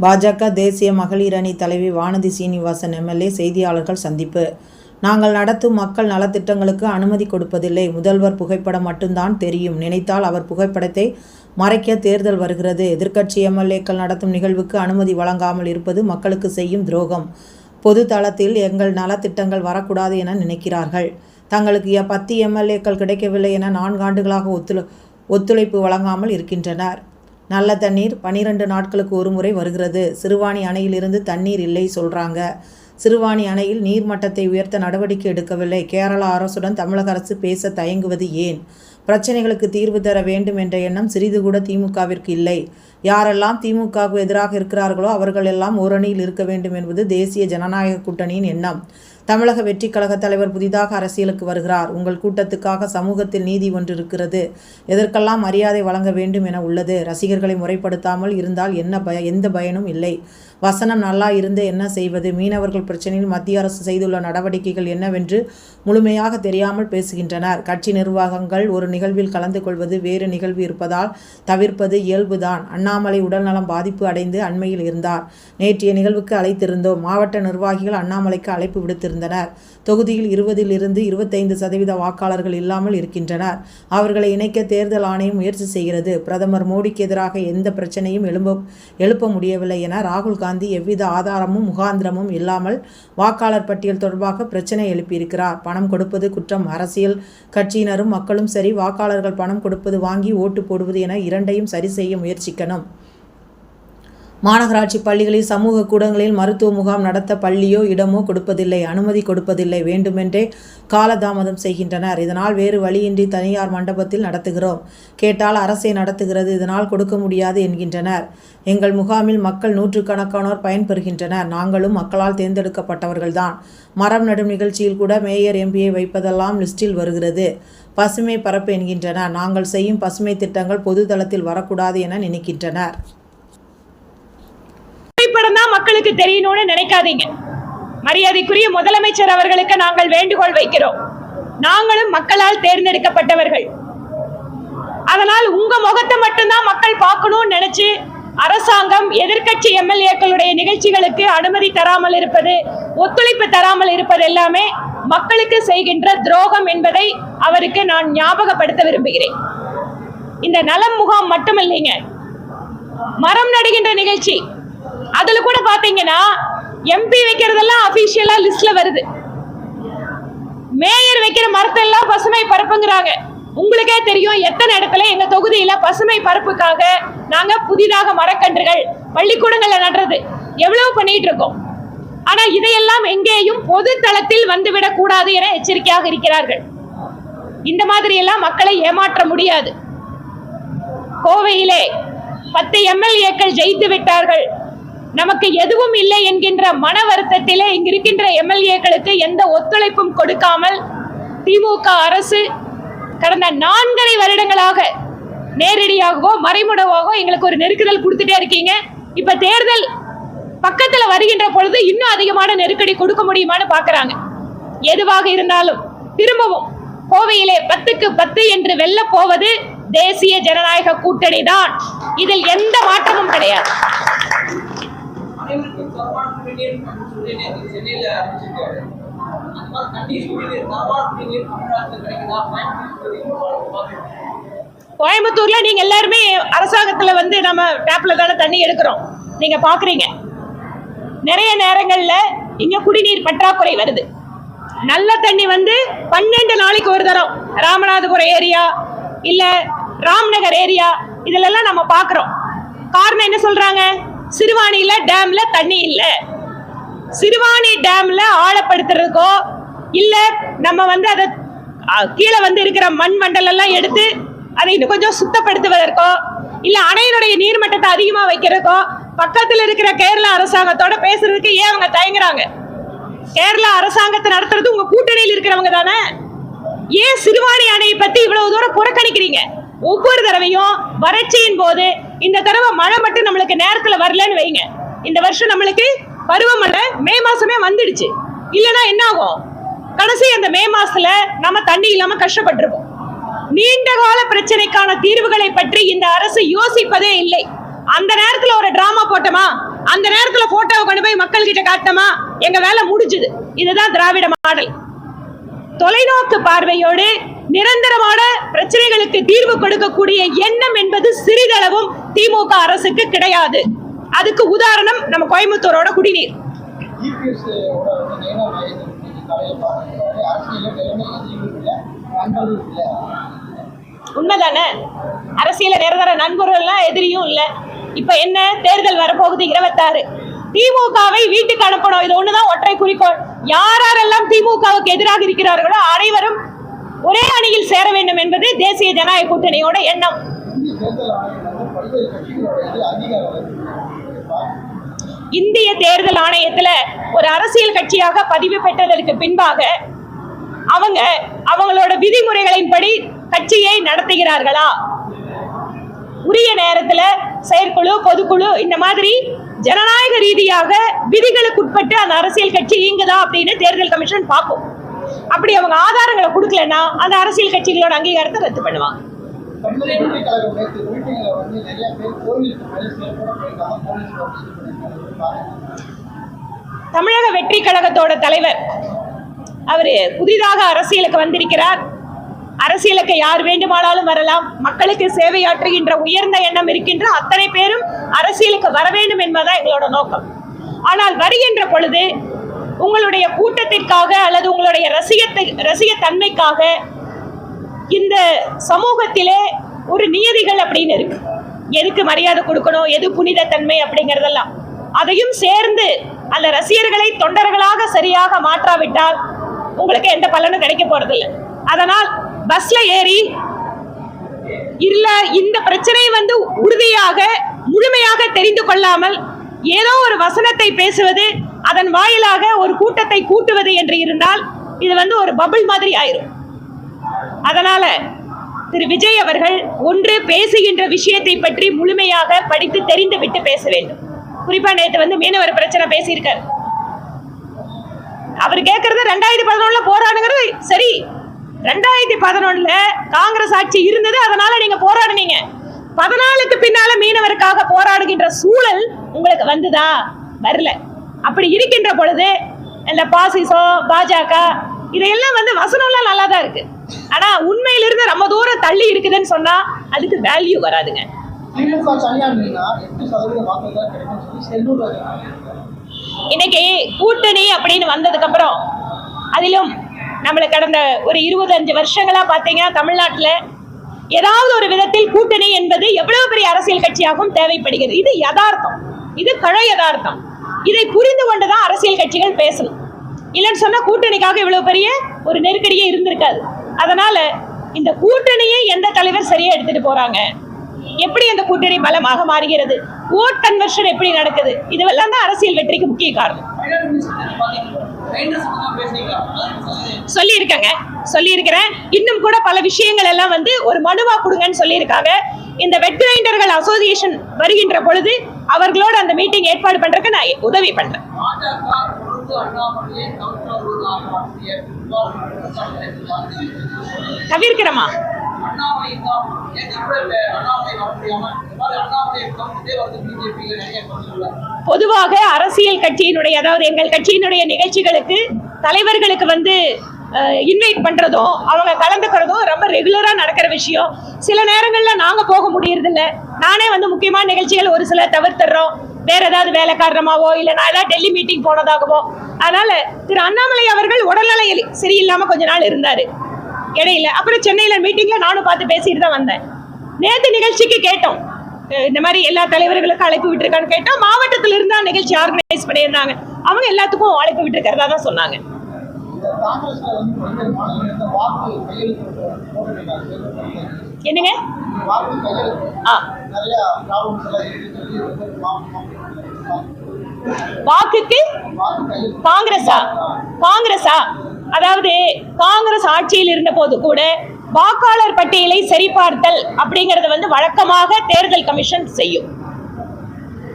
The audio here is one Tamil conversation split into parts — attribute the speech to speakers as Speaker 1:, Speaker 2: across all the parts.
Speaker 1: பாஜக தேசிய மகளிர் அணி தலைவி வானதி சீனிவாசன் எம்எல்ஏ செய்தியாளர்கள் சந்திப்பு. நாங்கள் நடத்தும் மக்கள் நலத்திட்டங்களுக்கு அனுமதி கொடுப்பதில்லை. முதல்வர் புகைப்படம் மட்டும்தான் தெரியும். நினைத்தால் அவர் புகைப்படத்தை மறைக்க தேர்தல் வருகிறது. எதிர்க்கட்சி எம்எல்ஏக்கள் நடத்தும் நிகழ்வுக்கு அனுமதி வழங்காமல் இருப்பது மக்களுக்கு செய்யும் துரோகம். பொது தளத்தில் எங்கள் நலத்திட்டங்கள் வரக்கூடாது என நினைக்கிறார்கள். தங்களுக்கு எ- பத்து எம்எல்ஏக்கள் கிடைக்கவில்லை என நான்காண்டுகளாக ஒத்துழை ஒத்துழைப்பு வழங்காமல் இருக்கின்றனர். நல்ல தண்ணீர் பனிரெண்டு நாட்களுக்கு ஒரு முறை வருகிறது. சிறுவாணி அணையிலிருந்து தண்ணீர் இல்லை சொல்கிறாங்க சிறுவாணி அணையில் நீர்மட்டத்தை உயர்த்த நடவடிக்கை எடுக்கவில்லை. கேரளா அரசுடன் தமிழக அரசு பேச தயங்குவது ஏன்? பிரச்சனைகளுக்கு தீர்வு தர வேண்டும் என்ற எண்ணம் சிறிது கூட திமுகவிற்கு இல்லை. யாரெல்லாம் திமுகவுக்கு எதிராக இருக்கிறார்களோ அவர்கள் எல்லாம் ஓரணியில் இருக்க வேண்டும் என்பது தேசிய ஜனநாயக கூட்டணியின் எண்ணம். தமிழக வெற்றி கழக தலைவர் புதிதாக அரசியலுக்கு வருகிறார். உங்கள் கூட்டத்துக்காக சமூகத்தில் நீதி ஒன்று இருக்கிறது எதற்கெல்லாம் மரியாதை வழங்க வேண்டும் என உள்ளது. ரசிகர்களை முறைப்படுத்தாமல் இருந்தால் என்ன பய எந்த பயனும் இல்லை. வசனம் நல்லா இருந்து என்ன செய்வது? மீனவர்கள் பிரச்சனையில் மத்திய அரசு செய்துள்ள நடவடிக்கைகள் என்னவென்று முழுமையாக தெரியாமல் பேசுகின்றனர். கட்சி நிர்வாகங்கள் ஒரு நிகழ்வில் கலந்து கொள்வது வேறு நிகழ்வு இருப்பதால் தவிர்ப்பது இயல்புதான். அண்ணாமலை உடல்நலம் பாதிப்பு அடைந்து அண்மையில் இருந்தார். நேற்றைய நிகழ்வுக்கு அழைத்திருந்தோம். மாவட்ட நிர்வாகிகள் அண்ணாமலைக்கு அழைப்பு விடுத்திருந்தனர். தொகுதியில் இருபதில் இருந்து இருபத்தைந்து சதவீத வாக்காளர்கள் இல்லாமல் இருக்கின்றனர். அவர்களை இணைக்க தேர்தல் ஆணையம் முயற்சி செய்கிறது. பிரதமர் மோடிக்கு எதிராக எந்த பிரச்சனையும் எழும்ப எழுப்ப முடியவில்லை என ராகுல் காந்தி எவ்வித ஆதாரமும் முகாந்திரமும் இல்லாமல் வாக்காளர் பட்டியல் தொடர்பாக பிரச்சனை எழுப்பியிருக்கிறார். பணம் கொடுப்பது குற்றம். அரசியல் கட்சியினரும் மக்களும் சரி வாக்காளர்கள் பணம் கொடுப்பது வாங்கி ஓட்டு போடுவது என இரண்டையும் சரி செய்ய முயற்சிக்கணும். மாநகராட்சி பள்ளிகளில் சமூக கூடங்களில் மருத்துவ முகாம் நடத்த பள்ளியோ இடமோ கொடுப்பதில்லை அனுமதி கொடுப்பதில்லை வேண்டுமென்றே காலதாமதம் செய்கின்றனர். இதனால் வேறு வழியின்றி தனியார் மண்டபத்தில் நடத்துகிறோம். கேட்டால் அரசே நடத்துகிறது இதனால் கொடுக்க முடியாது என்கின்றனர். எங்கள் முகாமில் மக்கள் நூற்றுக்கணக்கானோர் பயன்பெறுகின்றனர். நாங்களும் மக்களால் தேர்ந்தெடுக்கப்பட்டவர்கள்தான். மரம் நடும் நிகழ்ச்சியில் கூட மேயர் எம்பியை வைப்பதெல்லாம் லிஸ்டில் வருகிறது. பசுமை பரப்பு என்கின்றனர். நாங்கள் செய்யும் பசுமை திட்டங்கள் பொது தளத்தில் வரக்கூடாது என நினைக்கின்றனர்.
Speaker 2: புகைப்படம் தான் மக்களுக்கு தெரியணும்னு நினைக்காதீங்க. மரியாதைக்குரிய முதலமைச்சர் அவர்களுக்கு நாங்கள் வேண்டுகோள் வைக்கிறோம். நாங்களும் மக்களால் தேர்ந்தெடுக்கப்பட்டவர்கள். அதனால் உங்க முகத்தை மட்டும்தான் மக்கள் பார்க்கணும்னு நினைச்சு அரசாங்கம் எதிர்க்கட்சி எம்எல்ஏக்களுடைய நிகழ்ச்சிகளுக்கு அனுமதி தராமல் இருப்பது ஒத்துழைப்பு தராமல் இருப்பது எல்லாமே மக்களுக்கு செய்கின்ற துரோகம் என்பதை அவருக்கு நான் ஞாபகப்படுத்த விரும்புகிறேன். இந்த நலம் முகாம் மட்டுமில்லைங்க. மரம் நடுகின்ற நிகழ்ச்சி. அதுல கூட பாத்தீங்கன்னா எம்பி வைக்கிறதெல்லாம் அபிஷியலா லிஸ்ட்ல வருது. மேயர் வைக்கிற மரத்தெல்லாம் பசுமை பரப்புங்கிறாங்க. உங்களுக்கே தெரியும் எத்தனை இடத்துல எங்க தொகுதியில பசுமை பரப்புக்காக நாங்க புதிதாக மரக்கன்றுகள் பள்ளிக்கூடங்கள்ல நடுறது எவ்வளவு பண்ணிட்டு இருக்கோம். ஆனா இதையெல்லாம் எங்கேயும் பொது தளத்தில் வந்துவிடக் கூடாது என எச்சரிக்கையாக இருக்கிறார்கள். இந்த மாதிரி எல்லாம் மக்களை ஏமாற்ற முடியாது. கோவையிலே பத்து எம்எல்ஏக்கள் ஜெயித்து விட்டார்கள். நமக்கு எதுவும் இல்லை என்கின்ற மன வருத்தத்திலே இங்கிருக்கின்ற எம்எல்ஏக்களுக்கு எந்த ஒத்துழைப்பும் கொடுக்காமல் திமுக அரசு கடந்த நான்கரை வருடங்களாக நேரடியாகவோ மறைமுடவாகவோ எங்களுக்கு ஒரு நெருக்குதல் கொடுத்துட்டே இருக்கீங்க. இப்ப தேர்தல் பக்கத்துல வருகின்ற பொழுது இன்னும் அதிகமான நெருக்கடி கொடுக்க முடியுமான்னு பாக்குறாங்க. எதுவாக இருந்தாலும் திரும்பவும் கோவையிலே பத்துக்கு பத்து என்று வெல்ல போவது தேசிய ஜனநாயக கூட்டணி தான் இதில் எந்த மாற்றமும் கிடையாது.
Speaker 3: தரமான சொல்லி நேற்று அறிவிச்சிருக்காரு அந்த மாதிரி தமிழ்நாட்டில் கிடைக்குதா
Speaker 2: கோயம்புத்தூர்ல நீங்க எல்லாருமே அரசாங்கத்துல வந்து நம்ம டேப்ல தானே தண்ணி எடுக்கிறோம். நீங்க பாக்குறீங்க. நிறைய நேரங்கள்ல இங்க குடிநீர் பற்றாக்குறை வருது. நல்ல தண்ணி வந்து பன்னெண்டு நாளைக்கு ஒரு தரம். ராமநாதபுரம் ஏரியா இல்ல ராம்நகர் ஏரியா இதுலெல்லாம் நம்ம பாக்குறோம். காரணம் என்ன சொல்றாங்க? சிறுவாணியில டேம்ல தண்ணி இல்லை. சிறுவாணி டேம்ல ஆழப்படுத்துறதுக்கோ இல்ல நம்ம வந்து அதை கீழே வந்து இருக்கிற மண் மண்டலம் எல்லாம் எடுத்து அதை இன்னும் கொஞ்சம் சுத்தப்படுத்துவதற்கோ இல்ல அணையினுடைய நீர்மட்டத்தை அதிகமா வைக்கிறதுக்கோ பக்கத்துல இருக்கிற கேரளா அரசாங்கத்தோட பேசுறதுக்கு ஏன் அவங்க தயங்குறாங்க? கேரளா அரசாங்கத்தை நடத்துறது உங்க கூட்டணியில் இருக்கிறவங்க தானே? ஏன் சிறுவாணி அணையை பத்தி இவ்வளவு தூரம் புறக்கணிக்கிறீங்க? ஒவ்வொரு தடவையும் வறட்சியின் போது இந்த தடவை மழை மட்டும் நம்மளுக்கு நேரத்துல வரலன்னு வைங்க. இந்த வருஷம் நம்மளுக்கு பருவமழை மே மாசமே வந்துடுச்சு. இல்லைன்னா என்ன ஆகும் கடைசி அந்த மே மாசத்துல நம்ம தண்ணி இல்லாம கஷ்டப்பட்டிருப்போம். நீண்ட கால பிரச்சனைக்கான தீர்வுகளை பற்றி இந்த அரசு யோசிப்பதே இல்லை. அந்த நேரத்துல ஒரு டிராமா போட்டோமா? அந்த நேரத்துல போட்டோவை கொண்டு போய் மக்கள் கிட்ட காட்டமா? எங்க வேலை முடிஞ்சுது. இதுதான் திராவிட மாடல். தொலைநோக்கு பார்வையோடு நிரந்தரமான பிரச்சனைகளுக்கு தீர்வு கொடுக்கக்கூடிய எண்ணம் என்பது சிறிதளவும் திமுக அரசுக்கு கிடையாது. அதுக்கு உதாரணம் நம்ம கோயம்புத்தூரோட குடிநீர். உண்மைதானே? அரசியல நிரந்தர நண்பர்கள்லாம் எதிரியும் இல்ல. இப்ப என்ன தேர்தல் வரப்போகுது? இருபத்தாறு. திமுகவை வீட்டுக்கு அனுப்பணும். இது ஒண்ணுதான் ஒற்றை குறிக்கோள். யார் யாரெல்லாம் திமுகவுக்கு எதிராக இருக்கிறார்களோ அனைவரும் ஒரே அணியில் சேர வேண்டும் என்பது தேசிய ஜனநாயக கூட்டணியோட எண்ணம்
Speaker 4: இந்திய தேர்தல் ஆணையம் வந்து பல்வேறு கட்சிகளோட இது அதிகாரம் வருது.
Speaker 2: இந்திய தேர்தல் ஆணையத்தில் ஒரு அரசியல் கட்சியாக பதிவு பெற்றதற்கு பின்பாக அவங்க அவங்களோட விதிமுறைகளின்படி கட்சியை நடத்துகிறார்களா? உரிய நேரத்தில் செயற்குழு பொதுக்குழு இந்த மாதிரி ஜனநாயக ரீதியாக விதிகளுக்கு உட்பட்டு அந்த அரசியல் கட்சி இயங்குதா அப்படின்னு தேர்தல் கமிஷன் பார்க்கும். அப்படி அவங்க ஆதாரங்களை கொடுக்கலன்னா அந்த அரசியல் கட்சிகளோட அங்கீகாரத்தை ரத்து பண்ணுவாங்க.
Speaker 4: தமிழக
Speaker 2: தமிழக வெற்றி கழகத்தோட தலைவர். அவர் புதிதாக அரசியலுக்கு வந்திருக்கிறார். அரசியலுக்கு யார் வேண்டுமானாலும் வரலாம். மக்களுக்கு சேவையாற்றுகின்ற உயர்ந்த எண்ணம் இருக்கின்ற அத்தனை பேரும் அரசியலுக்கு வர வேண்டும் என்பதுதான் எங்களோட நோக்கம். ஆனால் வருகின்ற பொழுது உங்களுடைய கூட்டத்திற்காக அல்லது உங்களுடைய ரசிகத்தை ரசிக தன்மைக்காக இந்த சமூகத்திலே ஒரு நியதிகள் அப்படின்னு இருக்கு. எதுக்கு மரியாதை கொடுக்கணும்? எது புனித தன்மை அதையும் சேர்ந்து அந்த ரசிகர்களை தொண்டர்களாக சரியாக மாற்றாவிட்டால் உங்களுக்கு எந்த பலனும் கிடைக்க போறதில்ல. அதனால் பஸ்ல ஏறி இல்ல இந்த பிரச்சனை வந்து உறுதியாக முழுமையாக தெரிந்து கொள்ளாமல் ஏதோ ஒரு வசனத்தை பேசுவது அதன் வாயிலாக ஒரு கூட்டத்தை கூட்டுவது என்று இருந்தால் இது வந்து ஒரு பபிள் மாதிரி ஆயிரும். அதனால திரு விஜய் அவர்கள் ஒன்று பேசுகின்ற விஷயத்தை பற்றி முழுமையாக படித்து தெரிந்து விட்டு பேச வேண்டும். குறிப்பா நேற்று வந்து மீனவர் பிரச்சனை பேசியிருக்காரு. அவர் கேட்கறது ரெண்டாயிரத்தி பதினொன்னுல போராடுங்கிறது சரி. ரெண்டாயிரத்தி பதினொன்னுல காங்கிரஸ் ஆட்சி இருந்தது அதனால நீங்க போராடுனீங்க. பதினாலுக்கு பின்னால மீனவருக்காக போராடுகின்ற சூழல் உங்களுக்கு வந்துதா? வரல. அப்படி இருக்கின்ற பொழுது இந்த பாசிசோ பாஜக இதையெல்லாம் வந்து வசனம்லாம் நல்லா தான் இருக்கு. ஆனா உண்மையிலிருந்து ரொம்ப தூரம் தள்ளி இருக்குதுன்னு சொன்னா அதுக்கு வேல்யூ வராதுங்க.
Speaker 4: திமுக தனியார் நின்னா எட்டு சதவீத வாக்குகள் கிடைக்கும் சொல்லி செல்லூர்
Speaker 2: இன்னைக்கு கூட்டணி அப்படின்னு வந்ததுக்கு அப்புறம் அதிலும் நம்மளை கடந்த ஒரு இருபத்தஞ்சு வருஷங்களா பாத்தீங்கன்னா தமிழ்நாட்டுல ஏதாவது ஒரு விதத்தில் கூட்டணி என்பது எவ்வளவு பெரிய அரசியல் கட்சியாகவும் தேவைப்படுகிறது. இது யதார்த்தம். இது கழ யதார்த்தம். இதை புரிந்து கொண்டுதான் அரசியல் கட்சிகள் பேசணும். இல்லைன்னு சொன்னா கூட்டணிக்காக இவ்வளவு பெரிய ஒரு நெருக்கடியே இருந்திருக்காது. அதனால இந்த கூட்டணியை எந்த தலைவர் சரியா எடுத்துட்டு போறாங்க? எப்படி அந்த கூட்டணி பலமாக மாறுகிறது? ஓட் கன்வர்ஷன் எப்படி நடக்குது? இதுவெல்லாம் தான் அரசியல் வெற்றிக்கு முக்கிய காரணம். சொல்லியிருக்கேங்க. சொல்லியிருக்கிறேன். இன்னும் கூட பல விஷயங்கள் எல்லாம் வந்து ஒரு மனுவா கொடுங்கன்னு சொல்லியிருக்காங்க. இந்த வெட் கிரைண்டர்கள் அசோசியேஷன் வருகின்ற பொழுது அவர்களோட அந்த மீட்டிங் ஏற்பாடு பண்றதுக்கு நான் உதவி பண்றேன். தவிர்க்கிறமா
Speaker 3: அண்ணாமலை தான் கூட இல்ல அண்ணாமலை வர முடியாம வந்து பிஜேபி நிறைய
Speaker 2: பொதுவாக அரசியல் கட்சியினுடைய அதாவது எங்கள் கட்சியினுடைய நிகழ்ச்சிகளுக்கு தலைவர்களுக்கு வந்து இன்வைட் பண்றதும் அவங்க கலந்துக்கிறதும் ரொம்ப ரெகுலரா நடக்கிற விஷயம். சில நேரங்கள்ல நாங்க போக முடியறதில்ல. நானே வந்து முக்கியமான நிகழ்ச்சிகள் ஒரு சில தவிர்த்துறோம். வேற ஏதாவது வேலை காரணமாவோ இல்ல நான் ஏதாவது டெல்லி மீட்டிங் போனதாகவோ. அதனால திரு அண்ணாமலை அவர்கள் உடல்நிலை சரியில்லாம கொஞ்ச நாள் இருந்தாரு. இடையில. அப்புறம் சென்னையில் மீட்டிங்கில் நானும் பார்த்து பேசிட்டு தான் வந்தேன். நேற்று நிகழ்ச்சிக்கு கேட்டோம். இந்த மாதிரி எல்லா தலைவர்களுக்கும் அழைப்பு விட்டுருக்கான்னு கேட்டோம். மாவட்டத்தில் இருந்தால் நிகழ்ச்சி ஆர்கனைஸ் பண்ணியிருந்தாங்க. அவங்க எல்லாத்துக்கும் அழைப்பு விட்டுருக்கிறதா தான் சொன்னாங்க. என்னங்க? வாக்குக்கு காங்கிரஸா? காங்கிரஸா? அதாவது காங்கிரஸ் ஆட்சியில் இருந்த போது கூட வாக்காளர் பட்டியலை சரிபார்த்தல் அப்படிங்கறது வந்து வழக்கமாக தேர்தல் கமிஷன் செய்யும்.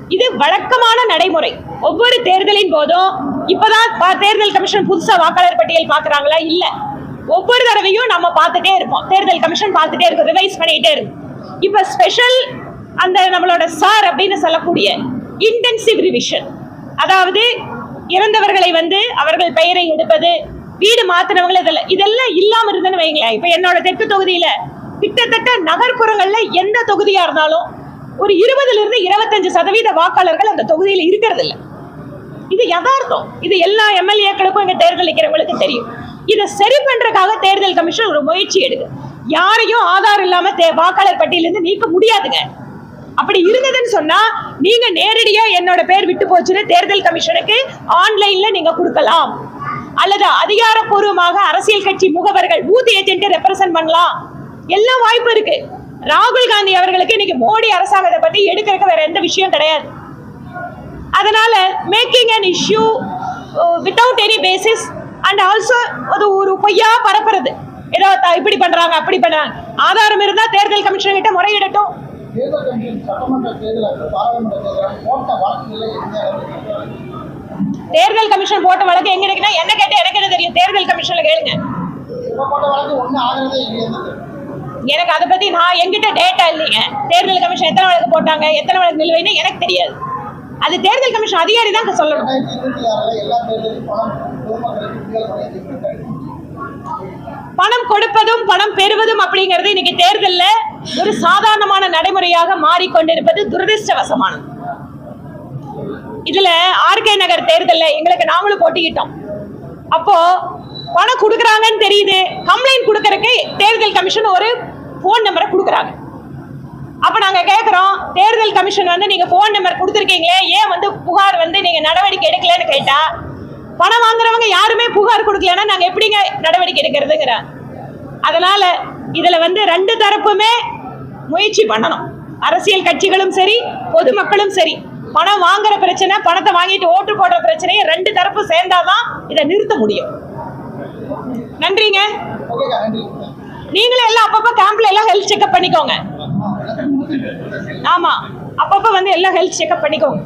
Speaker 2: இது வழக்கமான நடைமுறை. ஒவ்வொரு தேர்தலின் போதும் இப்பதான் பா- தேர்தல் கமிஷன் புதுசா வாக்காளர் பட்டியல் பாக்குறாங்களா? இல்ல. ஒவ்வொரு தடவையும் நம்ம பார்த்துட்டே இருப்போம். தேர்தல் கமிஷன் பார்த்துட்டே இருக்கும் ரிவைஸ் பண்ணிட்டே இருக்கும். இப்ப ஸ்பெஷல் அந்த நம்மளோட சார் அப்படின்னு சொல்லக்கூடிய இன்டென்சிவ் ரிவிஷன் அதாவது இறந்தவர்களை வந்து அவர்கள் பெயரை எடுப்பது வீடு மாத்தினவங்கள இதெல்லாம் இதெல்லாம் இல்லாம இருந்தேன்னு வைங்களேன். இப்ப என்னோட தெற்கு தொகுதியில கிட்டத்தட்ட நகர்ப்புறங்கள்ல எந்த தொகுதியா இருந்தாலும் ஒரு இருபதுல இருந்து இருபத்தஞ்சு சதவீத வாக்காளர்கள் அந்த தொகுதியில இருக்கிறது இல்ல இது யதார்த்தம். இது எல்லா எம்எல்ஏக்களுக்கும் இங்க தேர்தல் நிற்கிறவங்களுக்கு தெரியும். இதை சரி பண்றதுக்காக தேர்தல் கமிஷன் ஒரு முயற்சி எடுக்கு யாரையும் ஆதார் இல்லாம தே- வாக்காளர் பட்டியலிருந்து நீக்க முடியாதுங்க. அப்படி இருந்ததுன்னு சொன்னா நீங்க நேரடியா என்னோட பேர் விட்டு போச்சுன்னு தேர்தல் கமிஷனுக்கு ஆன்லைன்ல நீங்க கொடுக்கலாம். அல்லது அதிகாரப்பூர்வமாக அரசியல் கட்சி முகவர்கள் பூத் ஏஜென்ட் ரெப்ரசன்ட் பண்ணலாம். எல்லாம் வாய்ப்பு இருக்கு. ராகுல் காந்தி அவர்களுக்கு இன்னைக்கு மோடி அரசாங்கத்தை பத்தி எடுக்கிறதுக்கு வேற எந்த விஷயம் கிடையாது. அதனால making an issue without any basis and also அது ஒரு பொய்யா பரப்புறது. ஏதோ இப்படி பண்றாங்க அப்படி பண்றாங்க. ஆதாரம் இருந்தா தேர்தல் கமிஷன் கிட்ட முறையிடட்டும்.
Speaker 4: தேர்தல் கமிஷன் சட்டமன்ற தேர்தல் பாராளுமன்ற தேர்தல் போட்ட வழக்குகளை
Speaker 2: தேர்தல் கமிஷன் போட்ட வழக்கு எங்க இருக்குன்னா என்ன கேட்டு எனக்கு என்ன தெரியும்? தேர்தல் கமிஷன்ல கேளுங்க. எனக்கு அதை பத்தி நான் எங்கிட்ட டேட்டா இல்லைங்க. தேர்தல் கமிஷன் எத்தனை வழக்கு போட்டாங்க எத்தனை வழக்கு நிலுவைன்னு எனக்கு தெரியாது. அது தேர்தல் கமிஷன் அதிகாரி தான் சொல்லணும்.
Speaker 4: பணம்
Speaker 2: கொடுப்பதும் பணம் பெறுவதும் அப்படிங்கிறது இன்னைக்கு தேர்தலில் ஒரு சாதாரணமான நடைமுறையாக மாறிக்கொண்டிருப்பது துரதிருஷ்டவசமானது. இதுல ஆர்கே நகர் தேர்தலில் எங்களுக்கு நாங்களும் போட்டிக்கிட்டோம் அப்போ பணம் கொடுக்குறாங்கன்னு தெரியுது. கம்ப்ளைண்ட் கொடுக்கறக்கு தேர்தல் கமிஷன் ஒரு ஃபோன் நம்பரை கொடுக்குறாங்க. அப்போ நாங்கள் கேட்குறோம் தேர்தல் கமிஷன் வந்து நீங்கள் ஃபோன் நம்பர் கொடுத்துருக்கீங்களே ஏன் வந்து புகார் வந்து நீங்கள் நடவடிக்கை எடுக்கலன்னு கேட்டால் பணம் வாங்குறவங்க யாருமே புகார் கொடுக்கலன்னா நாங்கள் எப்படிங்க நடவடிக்கை எடுக்கிறதுங்கிற. அதனால் இதில் வந்து ரெண்டு தரப்புமே முயற்சி பண்ணணும். அரசியல் கட்சிகளும் சரி பொதுமக்களும் சரி. பணம் வாங்குற பிரச்சனை பணத்தை வாங்கிட்டு ஓட்டு போடுற பிரச்சனையை ரெண்டு தரப்பு சேர்ந்தாதான் இதை நிறுத்த முடியும். நன்றிங்க.
Speaker 4: நீங்களே
Speaker 2: நீங்களும் எல்லாம் அப்பப்போ கேம்ப்ல எல்லாம் ஹெல்த் செக்அப் பண்ணிக்கோங்க. ஆமா. அப்பப்போ வந்து எல்லாம் ஹெல்த் செக்அப் பண்ணிக்கோங்க.